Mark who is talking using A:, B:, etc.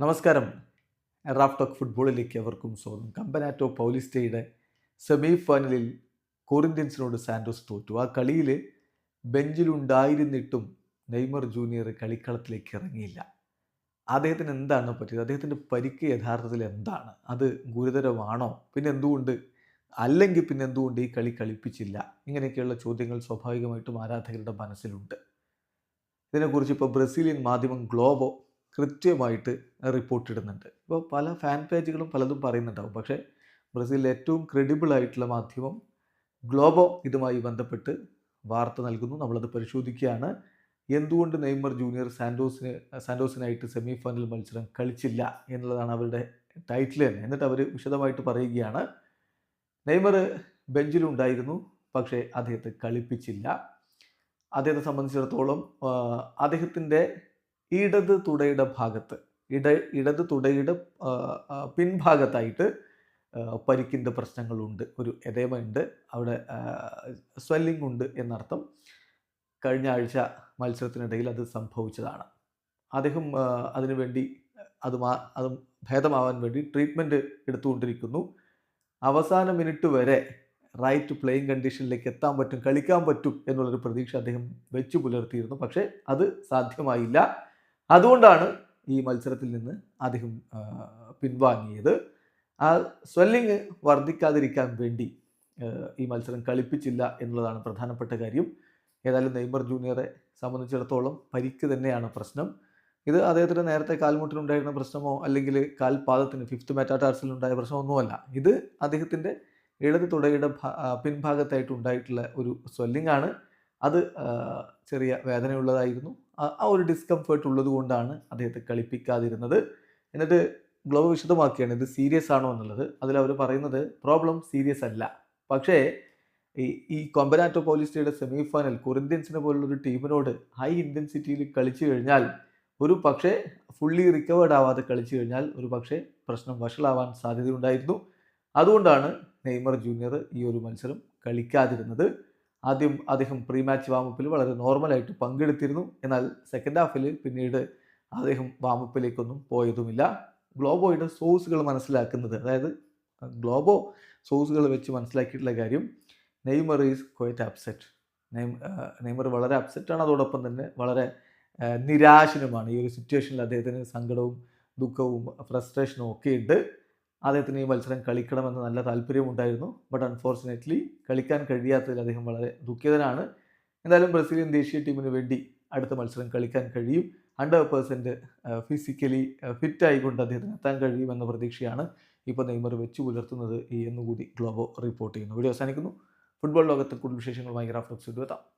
A: നമസ്കാരം. Raf talk ഫുട്ബോളിലേക്ക് അവർക്കും സ്വാഗതം. കമ്പനാറ്റോ പൗലിസ്റ്റയുടെ സെമി ഫൈനലിൽ കോറിന്ത്യൻസിനോട് സാൻഡോസ് തോറ്റു. ആ കളിയിൽ ബെഞ്ചിലുണ്ടായിരുന്നിട്ടും നെയ്മർ ജൂനിയർ കളിക്കളത്തിലേക്ക് ഇറങ്ങിയില്ല. അദ്ദേഹത്തിന് എന്താണ് പറ്റിയത്? അദ്ദേഹത്തിന്റെ പരിക്ക് യഥാർത്ഥത്തിൽ എന്താണ്? അത് ഗുരുതരമാണോ? പിന്നെ എന്തുകൊണ്ട് അല്ലെങ്കിൽ പിന്നെ എന്തുകൊണ്ട് ഈ കളി കളിപ്പിച്ചില്ല? ഇങ്ങനെയൊക്കെയുള്ള ചോദ്യങ്ങൾ സ്വാഭാവികമായിട്ടും ആരാധകരുടെ മനസ്സിലുണ്ട്. ഇതിനെക്കുറിച്ച് ഇപ്പോൾ ബ്രസീലിയൻ മാധ്യമം ഗ്ലോബോ കൃത്യമായിട്ട് റിപ്പോർട്ട് ഇടുന്നുണ്ട്. ഇപ്പോൾ പല ഫാൻ പേജുകളും പലതും പറയുന്നുണ്ടാവും. പക്ഷേ ബ്രസീലിലെ ഏറ്റവും ക്രെഡിബിൾ ആയിട്ടുള്ള മാധ്യമം ഗ്ലോബോ ഇതുമായി ബന്ധപ്പെട്ട് വാർത്ത നൽകുന്നു. നമ്മളത് പരിശോധിക്കുകയാണ്. എന്തുകൊണ്ട് നെയ്മർ ജൂനിയർ സാൻഡോസിന് സാൻഡോസിനായിട്ട് സെമി ഫൈനൽ മത്സരം കളിച്ചില്ല എന്നുള്ളതാണ് അവരുടെ ടൈറ്റിൽ തന്നെ. എന്നിട്ട് അവർ വിശദമായിട്ട് പറയുകയാണ്. നെയ്മർ ബെഞ്ചിലുണ്ടായിരുന്നു പക്ഷേ അദ്ദേഹത്തെ കളിപ്പിച്ചില്ല. അദ്ദേഹത്തെ സംബന്ധിച്ചിടത്തോളം അദ്ദേഹത്തിന്റെ ഇടത് തുടയുടെ ഭാഗത്ത് ഇട ഇടത് തുടയുടെ പിൻഭാഗത്തായിട്ട് പരിക്കിന്റെ പ്രശ്നങ്ങളുണ്ട്. ഒരു എതേമ ഉണ്ട് അവിടെ സ്വെല്ലിംഗ് ഉണ്ട് എന്നർത്ഥം കഴിഞ്ഞ ആഴ്ച മത്സരത്തിനിടയിൽ അത് സംഭവിച്ചതാണ്. അദ്ദേഹം അതിനുവേണ്ടി അത് മാ അത് ഭേദമാവാൻ വേണ്ടി ട്രീറ്റ്മെന്റ് എടുത്തുകൊണ്ടിരിക്കുന്നു. അവസാന മിനിറ്റ് വരെ റൈറ്റ് പ്ലേയിങ് കണ്ടീഷനിലേക്ക് എത്താൻ പറ്റും കളിക്കാൻ പറ്റും എന്നുള്ളൊരു പ്രതീക്ഷ അദ്ദേഹം വെച്ചു പുലർത്തിയിരുന്നു. പക്ഷേ അത് സാധ്യമായില്ല. അതുകൊണ്ടാണ് ഈ മത്സരത്തിൽ നിന്ന് അദ്ദേഹം പിൻവാങ്ങിയത്. ആ സ്വെല്ലിങ് വർദ്ധിക്കാതിരിക്കാൻ വേണ്ടി ഈ മത്സരം കളിപ്പിച്ചില്ല എന്നുള്ളതാണ് പ്രധാനപ്പെട്ട കാര്യം. ഏതായാലും നെയ്മർ ജൂനിയറെ സംബന്ധിച്ചിടത്തോളം പരിക്ക് തന്നെയാണ് പ്രശ്നം. ഇത് അദ്ദേഹത്തിന് നേരത്തെ കാൽമുട്ടിനുണ്ടായിരുന്ന പ്രശ്നമോ അല്ലെങ്കിൽ കാൽപാദത്തിന് ഫിഫ്ത്ത് മെറ്റാടാർസിലുണ്ടായ പ്രശ്നമൊന്നുമല്ല. ഇത് അദ്ദേഹത്തിന്റെ ഇടത് തുടയുടെ പിൻഭാഗത്തായിട്ട് ഉണ്ടായിട്ടുള്ള ഒരു സ്വെല്ലിംഗ് ആണ്. അത് ചെറിയ വേദനയുള്ളതായിരുന്നു. ആ- ഒരു ഡിസ്കംഫേർട്ട് ഉള്ളത് കൊണ്ടാണ് അദ്ദേഹത്തെ കളിപ്പിക്കാതിരുന്നത്. എന്നിട്ട് ഗ്ലോബ് വിശദമാക്കിയാണ് ഇത് സീരിയസ് ആണോ എന്നുള്ളത്. അതിൽ അവർ പറയുന്നത് പ്രോബ്ലം സീരിയസ് അല്ല. പക്ഷേ ഈ ഈ കൊമ്പനാറ്റോ പോലിസ്റ്റയുടെ സെമി ഫൈനൽ കൊറിന്ത്യൻസിനെ പോലുള്ളൊരു ടീമിനോട് ഹൈ ഇന്റൻസിറ്റിയിൽ കളിച്ചു കഴിഞ്ഞാൽ ഒരു പക്ഷേ ഫുള്ളി റിക്കവേർഡ് ആവാതെ കളിച്ചു കഴിഞ്ഞാൽ ഒരു പക്ഷേ പ്രശ്നം വഷളാവാൻ സാധ്യതയുണ്ടായിരുന്നു. അതുകൊണ്ടാണ് നെയ്മർ ജൂനിയർ ഈ ഒരു മത്സരം കളിക്കാതിരുന്നത്. ആദ്യം അദ്ദേഹം പ്രീ മാച്ച് വാമപ്പിൽ വളരെ നോർമലായിട്ട് പങ്കെടുത്തിരുന്നു. എന്നാൽ സെക്കൻഡ് ഹാഫിൽ പിന്നീട് അദ്ദേഹം വാമപ്പിലേക്കൊന്നും പോയതുമില്ല. ഗ്ലോബോയുടെ സോഴ്സുകൾ മനസ്സിലാക്കുന്നത് അതായത് ഗ്ലോബോ സോഴ്സുകൾ വെച്ച് മനസ്സിലാക്കിയിട്ടുള്ള കാര്യം Neymar is quite upset Neymar വളരെ അപ്സെറ്റാണ് അതോടൊപ്പം തന്നെ വളരെ നിരാശനുമാണ്. ഈ ഒരു സിറ്റുവേഷനിൽ അദ്ദേഹത്തിന് സങ്കടവും ദുഃഖവും ഫ്രസ്ട്രേഷനും ഒക്കെ ഉണ്ട്. അദ്ദേഹത്തിന് ഈ മത്സരം കളിക്കണമെന്ന് നല്ല താല്പര്യമുണ്ടായിരുന്നു. ബട്ട് അൺഫോർച്ചുനേറ്റ്ലി കളിക്കാൻ കഴിയാത്തതിൽ അദ്ദേഹം വളരെ ദുഃഖിതനാണ്. എന്തായാലും ബ്രസീലിയൻ ദേശീയ ടീമിന് വേണ്ടി അടുത്ത മത്സരം കളിക്കാൻ കഴിയും. ഹൺഡ്രഡ് പേഴ്സന്റ് ഫിസിക്കലി ഫിറ്റ് ആയിക്കൊണ്ട് അദ്ദേഹത്തിന് എത്താൻ കഴിയുമെന്ന പ്രതീക്ഷയാണ് ഇപ്പോൾ നെയ്മർ വെച്ച് പുലർത്തുന്നത് എന്നുകൂടി ഗ്ലോബോ റിപ്പോർട്ട് ചെയ്യുന്നു. വീഡിയോ അവസാനിക്കുന്നു. ഫുട്ബോൾ ലോകത്തെ കൂടുതൽ വിശേഷങ്ങളുമായി ഗ്രാഫ്റ്റോക്സ് എത്താം.